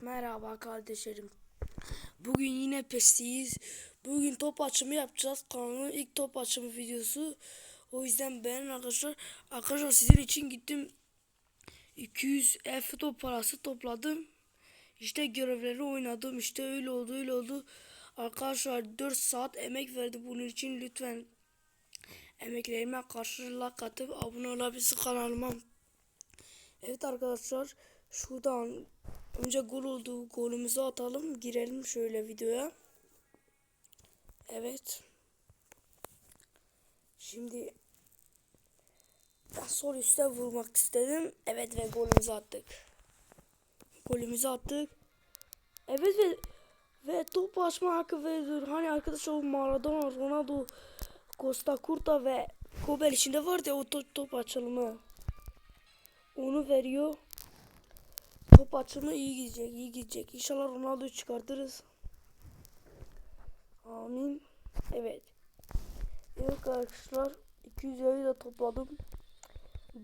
Merhaba kardeşlerim. Bugün yine PES'teyiz. Bugün top açımı yapacağız. Kanalın ilk top açımı videosu. O yüzden beğenin arkadaşlar. Arkadaşlar sizin için gittim. 200 F top parası topladım. İşte görevleri oynadım. İşte öyle oldu öyle oldu. Arkadaşlar 4 saat emek verdi bunun için. Lütfen emeklerime karşı like atıp abone olabilirsiniz kanalıma. Evet arkadaşlar şuradan önce gol oldu golümüzü atalım girelim şöyle videoya. Evet. Şimdi ben sol üstte vurmak istedim. Evet ve golümüzü attık. Golümüzü attık. Evet ve ve top açma hakkı veriyor. Hani arkadaşlar Maradona, Ronaldo, Costa Curta ve Kobel içinde vardı ya o top, top açılımı. Onu veriyor. Top açımı iyi gidecek, iyi gidecek. İnşallah Ronaldo'yu çıkartırız. Amin. Evet. Evet arkadaşlar 250 de topladım.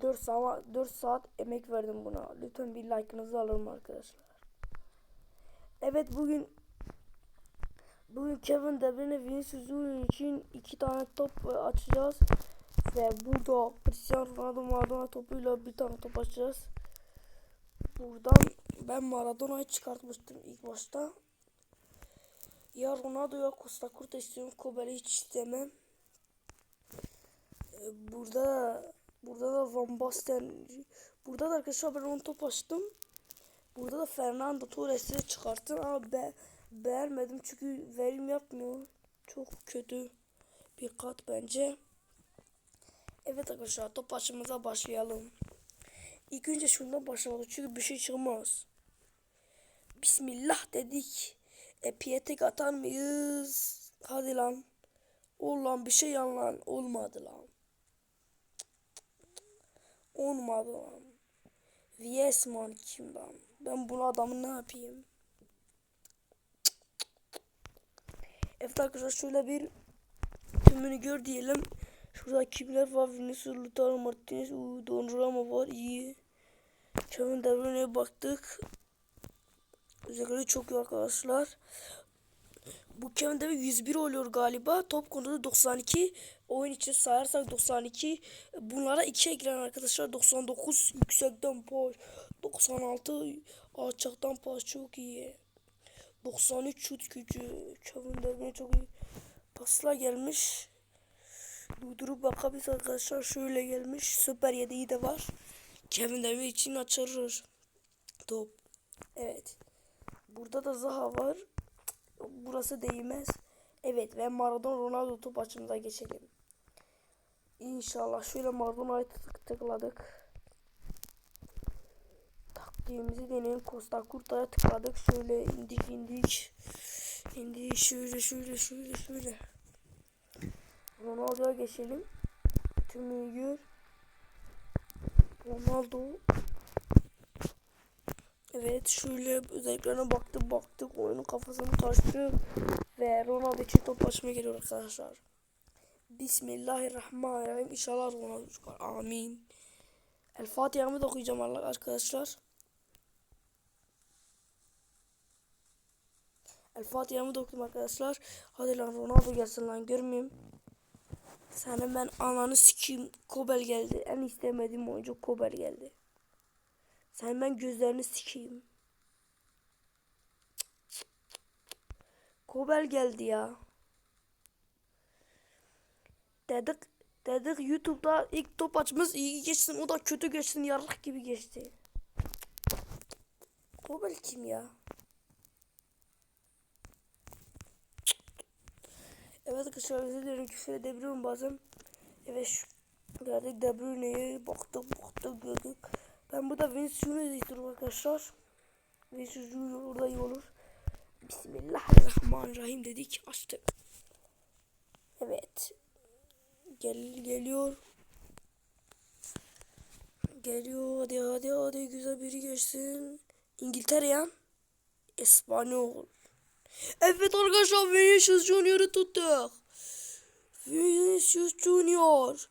4 saat 4 saat emek verdim buna. Lütfen bir like'ınızı alırım arkadaşlar. Evet bugün bugün Kevin De Bruyne Vinicius Junior için iki tane top açacağız. Ve burada Cristiano Ronaldo Maradona topuyla bir tane top açacağız. Buradan ben Maradona'yı çıkartmıştım ilk başta. Ya Ronaldo ya Costa Curta istiyorum. Kobel'i hiç istemem. Ee, Burada burada da Van Basten burada da arkadaşlar ben onu top açtım. Burada da Fernando Torres'i çıkarttım ama be, beğenmedim çünkü verim yapmıyor. Çok kötü bir kat bence. Evet arkadaşlar top açımıza başlayalım. İlk önce şundan başlayalım çünkü bir şey çıkmaz. Bismillah dedik. E piyetek atar mıyız? Hadi lan. Ol lan bir şey yan lan. Olmadı lan. Olmadı lan. Vs man kim lan? Ben bunu adamı ne yapayım? Evet arkadaşlar şöyle bir tümünü gör diyelim. Şurada kimler var? Vinicius, Lautaro Martinez, Donnarumma var. iyi. Kevin De Bruyne'ye baktık. Özellikle çok iyi arkadaşlar. Bu Kevin De Bruyne 101 oluyor galiba. Top konuda 92. Oyun için sayarsak 92. Bunlara 2'ye giren arkadaşlar 99 yüksekten pas. 96 alçaktan pas çok iyi. 93 şut gücü. Kevin De Bruyne çok iyi. Pasla gelmiş. Durdurup bakabiliriz arkadaşlar. Şöyle gelmiş. Süper 7'yi de var. Kevin De Bruyne için açılır. Top. Evet. Burada da Zaha var. Burası değmez. Evet ve Maradona Ronaldo top açımıza geçelim. İnşallah şöyle Maradona'yı tık tıkladık. Taktiğimizi deneyelim. Costa Curta'ya tıkladık. Şöyle indik indik. İndik şöyle şöyle şöyle şöyle. Ronaldo'ya geçelim. Tümü gör. Ronaldo. Evet şöyle özelliklerine baktık baktık oyunun kafasını karıştırıyor ve Ronaldo için top açmaya geliyor arkadaşlar. Bismillahirrahmanirrahim. İnşallah Ronaldo çıkar. Amin. El Fatiha'mı da okuyacağım arkadaşlar. El Fatiha'mı da okudum arkadaşlar. Hadi lan Ronaldo gelsin lan görmeyeyim. Senin ben ananı sikeyim. Kobel geldi. En istemediğim oyuncu Kobel geldi. Sen ben gözlerini sikeyim. Kobel geldi ya. Dedik dedik YouTube'da ilk top açımız iyi geçsin o da kötü geçsin yarrak gibi geçti. Kobel kim ya? Evet arkadaşlar özür dilerim küfür edebiliyorum bazen. Evet şu gördük De Bruyne'yi baktık baktık gördük. Ben burada Vinicius Junior'ı istiyorum arkadaşlar. Vinicius Junior orada iyi olur. Bismillahirrahmanirrahim dedik açtık. Evet. Gel geliyor. Geliyor hadi hadi hadi güzel biri geçsin. İngiltere yan. İspanyol. Evet arkadaşlar Vinicius Junior'ı tuttuk. Vinicius Junior.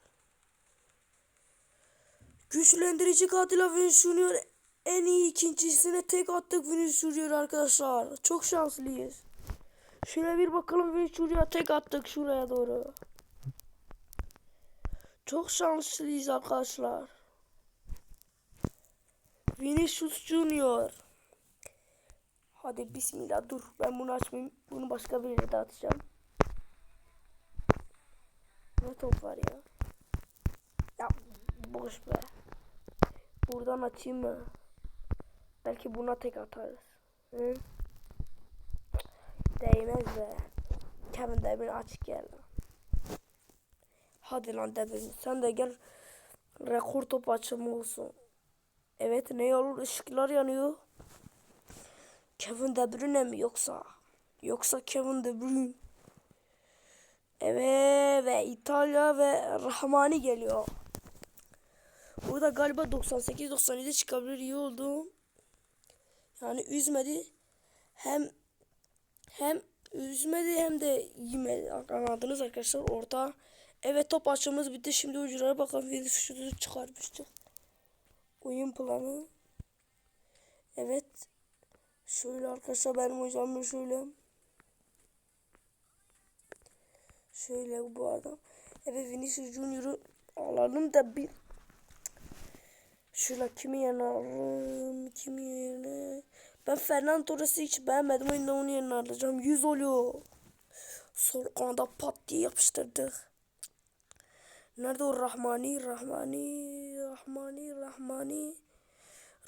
Güçlendirici katil Vinicius Junior En iyi ikincisine tek attık Vinicius Junior arkadaşlar. Çok şanslıyız. Şöyle bir bakalım Vinicius Junior'a tek attık şuraya doğru. Çok şanslıyız arkadaşlar. Vinicius Junior. Hadi bismillah dur ben bunu açmayayım. Bunu başka bir yere atacağım. Ne top var ya? Ya boş be. Buradan açayım mı? Belki buna tek atarız. Hı? Değmez be. Kevin de bir aç gel. Hadi lan Devin sen de gel. Rekor top açımı olsun. Evet ne olur ışıklar yanıyor. Kevin De Bruyne mi yoksa? Yoksa Kevin De Bruyne. Evet ve İtalya ve Rahmani geliyor. Burada galiba 98-97 çıkabilir iyi oldu. Yani üzmedi. Hem hem üzmedi hem de yemedi. Anladınız arkadaşlar orta. Evet top açımız bitti. Şimdi uculara bakalım. Virüs şutu çıkarmıştık. Oyun planı. Evet. Şöyle arkadaşlar benim hocam şöyle. Şöyle bu adam. Evet Vinicius Junior'u alalım da bir Şöyle kimi yerine alalım? Kimi yerine? Ben Fernando Torres'i hiç beğenmedim. Oyunda onun yerine alacağım. 100 oluyor. Sol kanada pat diye yapıştırdık. Nerede o Rahmani? Rahmani, Rahmani, Rahmani.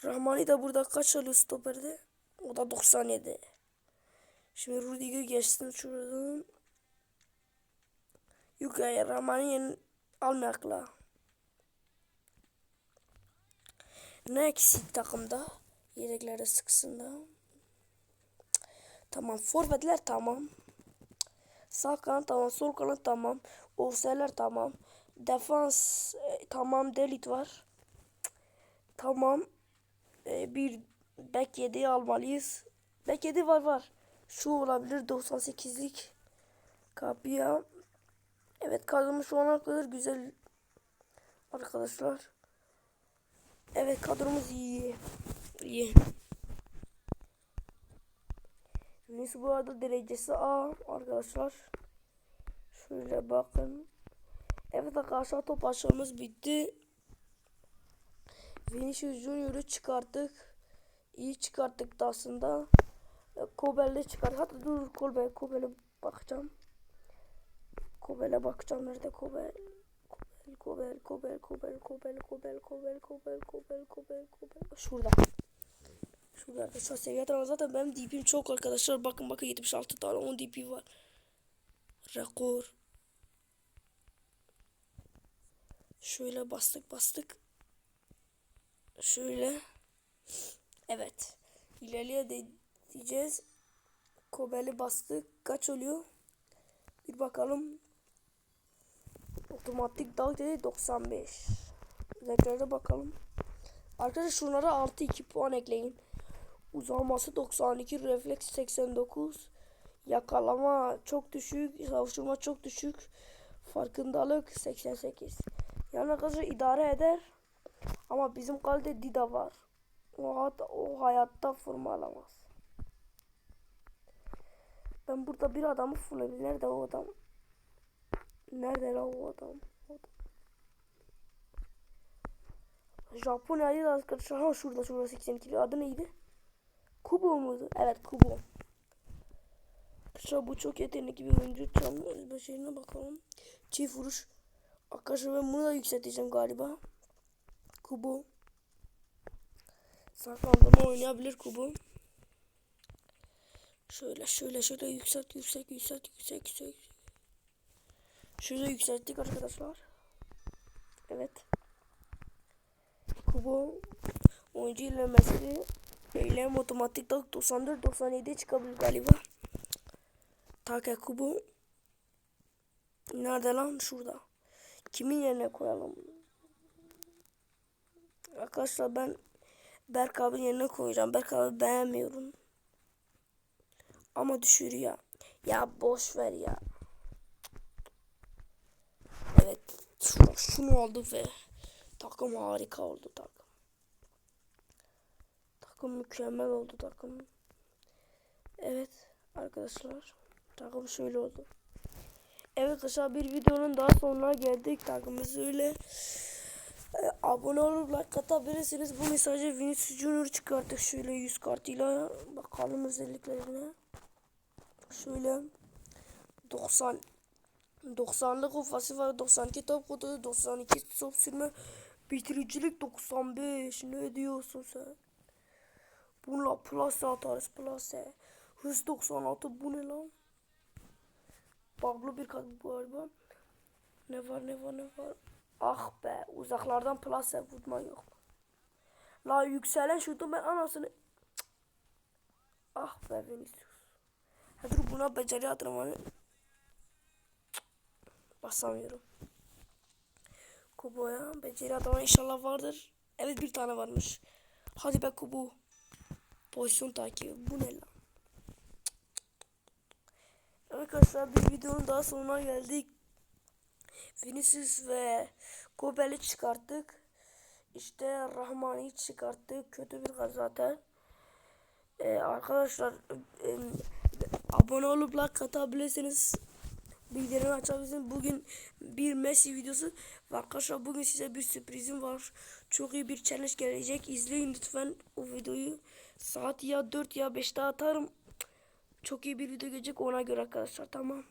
Rahmani de burada kaç alıyor stoperde? O da 97. Şimdi Rudiger geçsin şuradan. Yok ya Rahmani yerini almayakla. Ne eksik takımda? Yedeklere sıksın da. Tamam. Forvetler tamam. Sağ kanat tamam. Sol kanat tamam. Ofseler tamam. Defans e, tamam. Delit var. Tamam. E, bir bek 7'yi almalıyız. Bek 7 var var. Şu olabilir 98'lik. Kapıya. Evet kadromuz şu ana kadar güzel. Arkadaşlar. Evet kadromuz iyi. İyi. Neyse bu arada derecesi A arkadaşlar. Şöyle bakın. Evet arkadaşlar top aşamamız bitti. Vinicius Junior'u çıkarttık. İyi çıkarttık da aslında. Kobel'de çıkar. Hatta dur Kobel, Kobel'e bakacağım. Kobel'e bakacağım. Nerede Kobel? Kobel, Kobel, Kobel, Kobel, Kobel, Kobel, Kobel, Kobel, Kobel, Kobel. Şurada. Şurada arkadaşlar seviye atalım. Zaten benim DP'm çok arkadaşlar. Bakın bakın 76 tane 10 DP var. Rekor. Şöyle bastık bastık. Şöyle. Evet. İleriye diyeceğiz. Kobel'i bastık. Kaç oluyor? Bir bakalım. Otomatik dal dedi 95. Tekrarda bakalım. Arkadaşlar şunlara artı 2 puan ekleyin. Uzanması 92, refleks 89. Yakalama çok düşük, savuşturma çok düşük. Farkındalık 88. Yani arkadaşlar idare eder. Ama bizim kalede Dida var. O, o hayatta forma alamaz. Ben burada bir adamı fulledim. Nerede o adam? Nerede lan o adam? O adam. Japonya'yı da arkadaşlar. Ha şurada şurada 82. Adı neydi? Kubo muydu? Evet Kubo. Arkadaşlar bu çok yetenekli bir oyuncu. Tam başarına bakalım. Çift vuruş. Arkadaşlar ben bunu da yükselteceğim galiba. Kubo. Saklandırma oynayabilir Kubo. Şöyle şöyle şöyle yükselt yükselt yükselt yükselt yükselt. Şurada yükselttik arkadaşlar. Evet. Kubo oyuncu ilerlemesi eylem otomatik 94 97 çıkabilir galiba. Take Kubo nerede lan şurada. Kimin yerine koyalım? Arkadaşlar ben Berk abi yerine koyacağım. Berk abi beğenmiyorum. Ama düşürüyor. Ya boş ver ya. Evet. Şunu, şunu oldu ve takım harika oldu takım. Takım mükemmel oldu takım. Evet arkadaşlar. Takım şöyle oldu. Evet arkadaşlar bir videonun daha sonuna geldik. Takımımız öyle. Ee, abone olup like atabilirsiniz. Bu mesajı Vinicius Junior çıkarttık şöyle 100 kartıyla. Bakalım özelliklerine. Şöyle 90 90'lık kafası var. 92 top kutu, 92 top sürme. Bitiricilik 95. Ne diyorsun sen? Bununla plus atarız plus. Hız 96 bu ne lan? Pablo bir kat bu galiba. Ne var ne var ne var? Ah be uzaklardan plus vurma yok. La yükselen şutu ben anasını. Cık. Ah be Vinicius. Ha dur buna beceri atırım hani. Basamıyorum. Kubo'ya beceri atama inşallah vardır. Evet bir tane varmış. Hadi be Kubu. Pozisyon takibi. Bu ne lan? Arkadaşlar bir videonun daha sonuna geldik. Vinicius ve Gobel'i çıkarttık. İşte Rahmani çıkarttık. Kötü bir kız zaten. Ee, arkadaşlar e, abone olup like atabilirsiniz. Bildirim açabilirsiniz. Bugün bir Messi videosu arkadaşlar bugün size bir sürprizim var. Çok iyi bir challenge gelecek. İzleyin lütfen o videoyu. Saat ya 4 ya 5'te atarım. Çok iyi bir video gelecek ona göre arkadaşlar tamam.